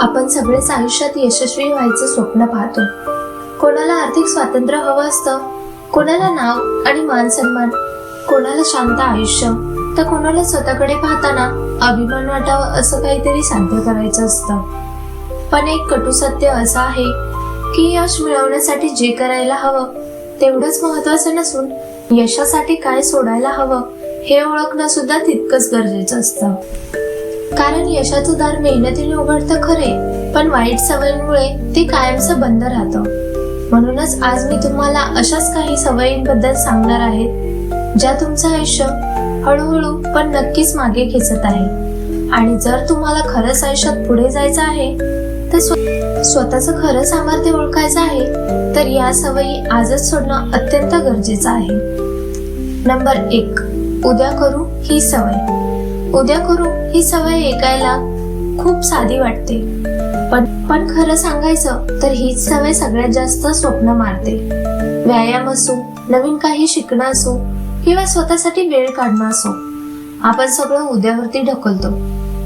आपण सगळेच आयुष्यात यशस्वी व्हायचं स्वप्न पाहतो. कोणाला आर्थिक स्वातंत्र्य हवं असतं कोणाला नाव आणि मान सन्मान कोणाला शांत आयुष्य तर कोणाला स्वतःकडे पाहताना अभिमान वाटावं असं काहीतरी साध्य करायचं असतं. पण एक कटू सत्य असं आहे की यश मिळवण्यासाठी जे करायला हवं तेवढंच महत्वाचं नसून यशासाठी काय सोडायला हवं हे ओळखणं सुद्धा तितकंच गरजेचं असतं. कारण यशाचं दार मेहनतीने उघडतं खरे पण वाईट सवयींमुळे ते कायमचं बंद राहतं. म्हणूनच आज मी तुम्हाला अशाच काही सवयींबद्दल सांगणार आहे ज्या तुमचं आयुष्य हळूहळू पण नक्कीच मागे खेचत आहे. आणि जर तुम्हाला खरंच आयुष्यात पुढे जायचं आहे तर स्वतःचं खरं सामर्थ्य ओळखायचं आहे तर या सवयी आजच सोडणं अत्यंत गरजेचं आहे. नंबर एक उद्या करू ही सवय. उद्या करू ही सवय ऐकायला खूप साधी वाटते. पण पण खरं सांगायचं तर हीच सवय सगळ्यात जास्त स्वप्न मारते. व्यायाम असो नवीन काही शिकणं असो किंवा स्वतःसाठी वेळ काढणं असो आपण सगळं उद्यावरती ढकलतो.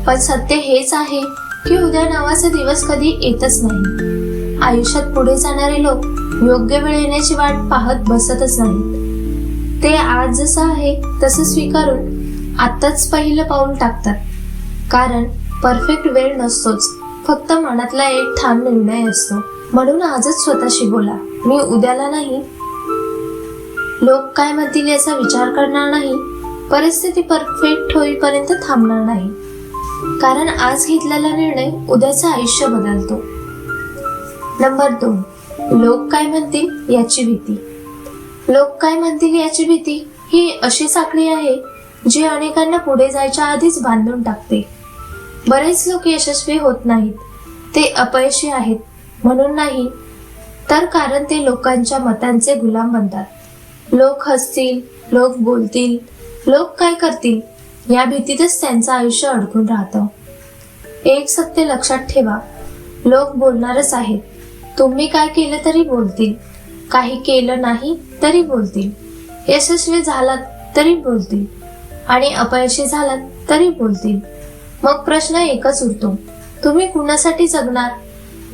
पण सत्य हेच आहे की उद्या नावाचा दिवस कधी येतच नाही. आयुष्यात पुढे जाणारे लोक योग्य वेळ येण्याची वाट पाहत बसतच नाहीत. ते आज जसं आहे तसं स्वीकारून आत्ताच पहिलं पाऊल टाकतात. कारण परफेक्ट वेळ नसतोच. फक्त मनातला एक ठाम निर्णय असतो. म्हणून आजच स्वतःशी बोला. मी उद्याला नाही. लोक काय म्हणतील याचा विचार करणार नाही. परिस्थिती परफेक्ट होईपर्यंत थांबणार नाही. कारण आज घेतलेला निर्णय उद्याचं आयुष्य बदलतो. नंबर दोन. लोक काय म्हणतील याची भीती. लोक काय म्हणतील याची भीती ही अशी साखळी आहे जी अनेकांना पुढे जायच्या आधीच बांधून टाकते. बरेच लोक यशस्वी होत नाहीत. ते अपयशी आहेत. म्हणून नाही तर कारण ते लोकांच्या मतांचे गुलाम बनतात. लोक हसतील लोक बोलतील लोक काय करतील या भीतीतच त्यांचं आयुष्य अडकून राहतं. एक सत्य लक्षात ठेवा लोक बोलणारच आहेत. तुम्ही काय केलं तरी बोलतील. काही केलं नाही तरी बोलतील. यशस्वी झालात तरी बोलतील. आणि अपयशी झालात तरी बोलतील. मग प्रश्न एकच उरतो. तुम्ही कुणासाठी जगणार?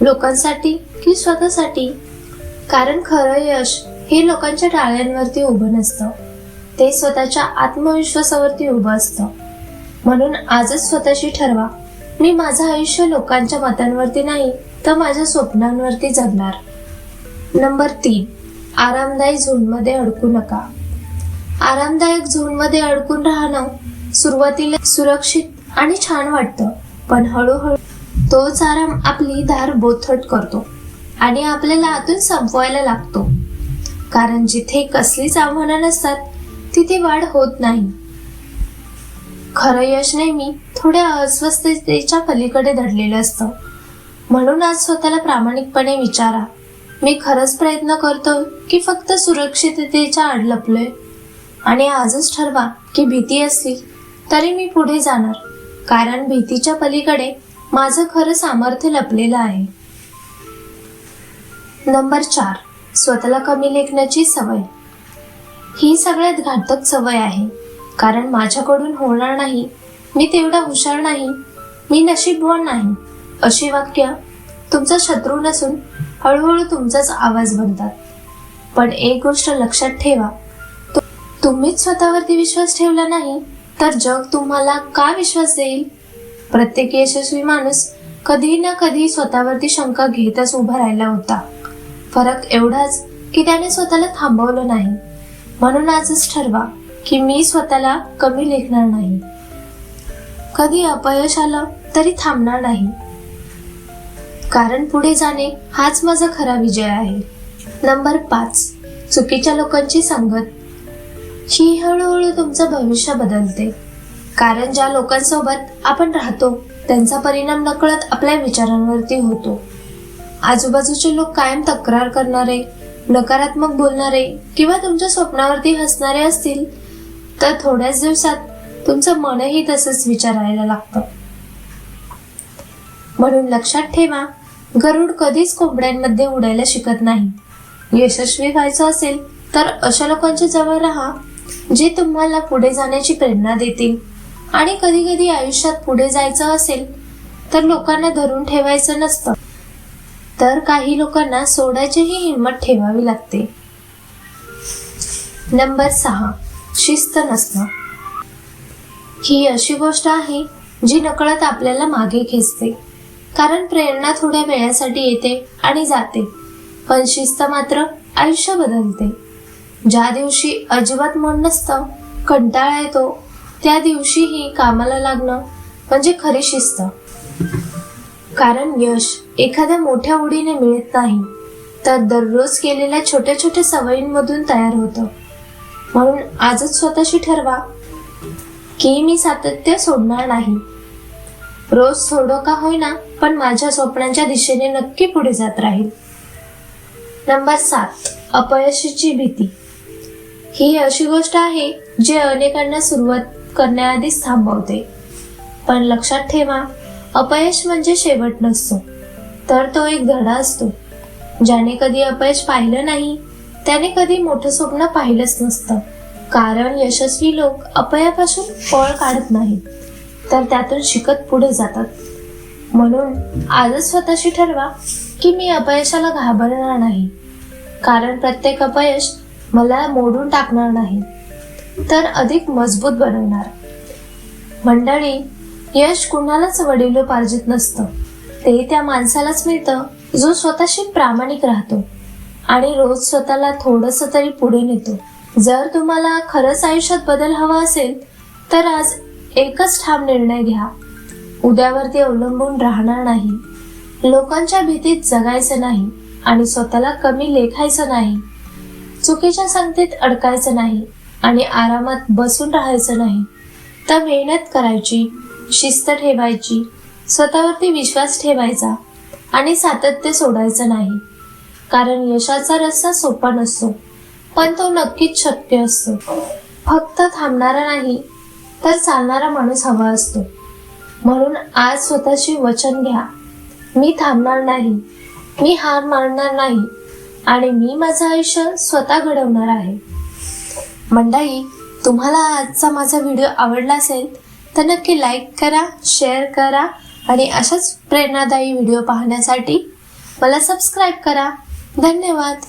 लोकांसाठी की स्वतःसाठी? कारण खरं यश हे लोकांच्या टाळ्यांवरती उभं नसतं. ते स्वतःच्या आत्मविश्वासावरती उभं असतं. म्हणून आजच स्वतःशी ठरवा. मी माझं आयुष्य लोकांच्या मतांवरती नाही तर माझ्या स्वप्नांवरती जगणार. नंबर तीन. आरामदायी झोनमध्ये अडकू नका. आरामदायक झोनमध्ये अडकून राहणं सुरुवातीला सुरक्षित आणि छान वाटतं. पण हळूहळू तोच आराम आपली धार बोथट करतो आणि आपल्याला आतून संपवायला लागतो. कारण जिथे कसलीच आव्हानं नसतात तिथे वाढ होत नाही. खरं यश नेहमी थोड्या अस्वस्थतेच्या पलीकडे दडलेलं असतं. म्हणून आज स्वतःला प्रामाणिकपणे विचारा. मी खरंच प्रयत्न करतो की फक्त सुरक्षिततेच्या आड लपलोय. आणि आजच ठरवा की भीती असली तरी मी पुढे जाणार. कारण भीतीच्या पलीकडे माझं खरं सामर्थ्य लपलेलं आहे. नंबर चार. स्वतःला कमी लेखण्याची सवय. ही सगळ्यात घातक सवय आहे. कारण माझ्याकडून होणार नाही मी तेवढा हुशार नाही मी नशीबवान नाही अशी वाक्य तुमचा शत्रू नसून हळूहळू तुमचाच आवाज बनतात. पण एक गोष्ट लक्षात ठेवा तुम्हीच स्वतःवरती विश्वास ठेवला नाही तर जग तुम्हाला का विश्वास देईल? प्रत्येक यशस्वी माणूस कधी ना कधी स्वतःवरती शंका घेतच उभा राहिला होता. फरक एवढाच की त्याने स्वतःला थांबवलं नाही. म्हणून आजच ठरवा की मी स्वतःला कमी लेखणार नाही. कधी अपयश आलं तरी थांबणार नाही. कारण पुढे जाणे हाच माझा खरा विजय आहे. नंबर पाच. चुकीच्या लोकांची संगत. ही हळूहळू तुमचं भविष्य बदलते. कारण ज्या लोकांसोबत आपण राहतो त्यांचा परिणाम नकळत आपल्या विचारांवरती होतो. आजूबाजूचे लोक कायम तक्रार करणारे नकारात्मक बोलणारे किंवा तुमच्या स्वप्नावरती हसणारे असतील तर थोड्याच दिवसात तुमचं मनही तसंच विचारायला लागतं. म्हणून लक्षात ठेवा गरुड कधीच कोंबड्यांमध्ये उडायला शिकत नाही. यशस्वी व्हायचं असेल तर अशा लोकांच्या जवळ राहा. जे तुम्हाला पुढे जाण्याची प्रेरणा देतील. आणि कधी कधी आयुष्यात पुढे जायचं असेल तर लोकांना धरून ठेवायचं नसतं. तर काही लोकांना सोडायचीही हिंमत ठेवावी लागते. नंबर सहा शिस्त नसणं. ही अशी गोष्ट आहे जी नकळत आपल्याला मागे खेचते. कारण प्रेरणा थोड्या वेळासाठी येते आणि जाते. पण शिस्त मात्र आयुष्य बदलते. ज्या दिवशी अजिबात मन नसतं कंटाळा येतो त्या दिवशीही कामाला लागणं म्हणजे खरी शिस्त. कारण यश एखाद्या मोठ्या उडीने मिळत नाही तर दररोज केलेल्या छोट्या छोट्या सवयींमधून तयार होतं. म्हणून आजच स्वतःशी ठरवा की मी सातत्य सोडणार नाही. रोज थोडं का होईना पण माझ्या स्वप्नांच्या दिशेने नक्की पुढे जात राहील. नंबर सात अपयशाची भीती. ही अशी गोष्ट आहे जी अनेकांना सुरुवात करण्याआधीच थांबवते. पण लक्षात ठेवा अपयश म्हणजे शेवट नसतो तर तो एक धडा असतो. ज्याने कधी अपयश पाहिलं नाही त्याने कधी मोठं स्वप्न पाहिलंच नसतं. कारण यशस्वी लोक अपयापासून फळ काढत नाहीत तर त्यातून शिकत पुढे जातात. म्हणून आजच स्वतःशी ठरवा की मी अपयशाला घाबरणार नाही. कारण प्रत्येक अपयश मला मोडून टाकणार नाही तर अधिक मजबूत बनवणार. मंडळी यश कुणालाच वडिलोपार्जित नसतं. ते त्या माणसालाच मिळतं जो स्वतःशी प्रामाणिक राहतो. आणि रोज स्वतःला थोडस तरी पुढे नेतो. जर तुम्हाला खरंच आयुष्यात बदल हवा असेल तर आज एकच ठाम निर्णय घ्या. उद्यावरती अवलंबून राहणार नाही. लोकांच्या भीतीत जगायचं नाही आणि स्वतःला कमी लेखायचं नाही. चुकीच्या संगतीत अडकायचं नाही आणि आरामात बसून राहायचं नाही. तर मेहनत करायची शिस्त ठेवायची स्वतःवरती विश्वास ठेवायचा आणि सातत्य सोडायचं नाही. कारण यशाचा रस्ता सोपा नसतो पण तो नक्कीच शक्य असतो. फक्त थांबणारा नाही तर चालणारा माणूस हवा असतो. म्हणून आज स्वतःशी वचन घ्या. मी थांबणार नाही मी हार मानणार नाही आणि मी माझं आयुष्य स्वतः घडवणार आहे. मंडळी तुम्हाला आजचा माझा व्हिडिओ आवडला असेल तर नक्की लाईक करा शेअर करा आणि अशाच प्रेरणादायी व्हिडिओ पाहण्यासाठी मला सबस्क्राईब करा. धन्यवाद.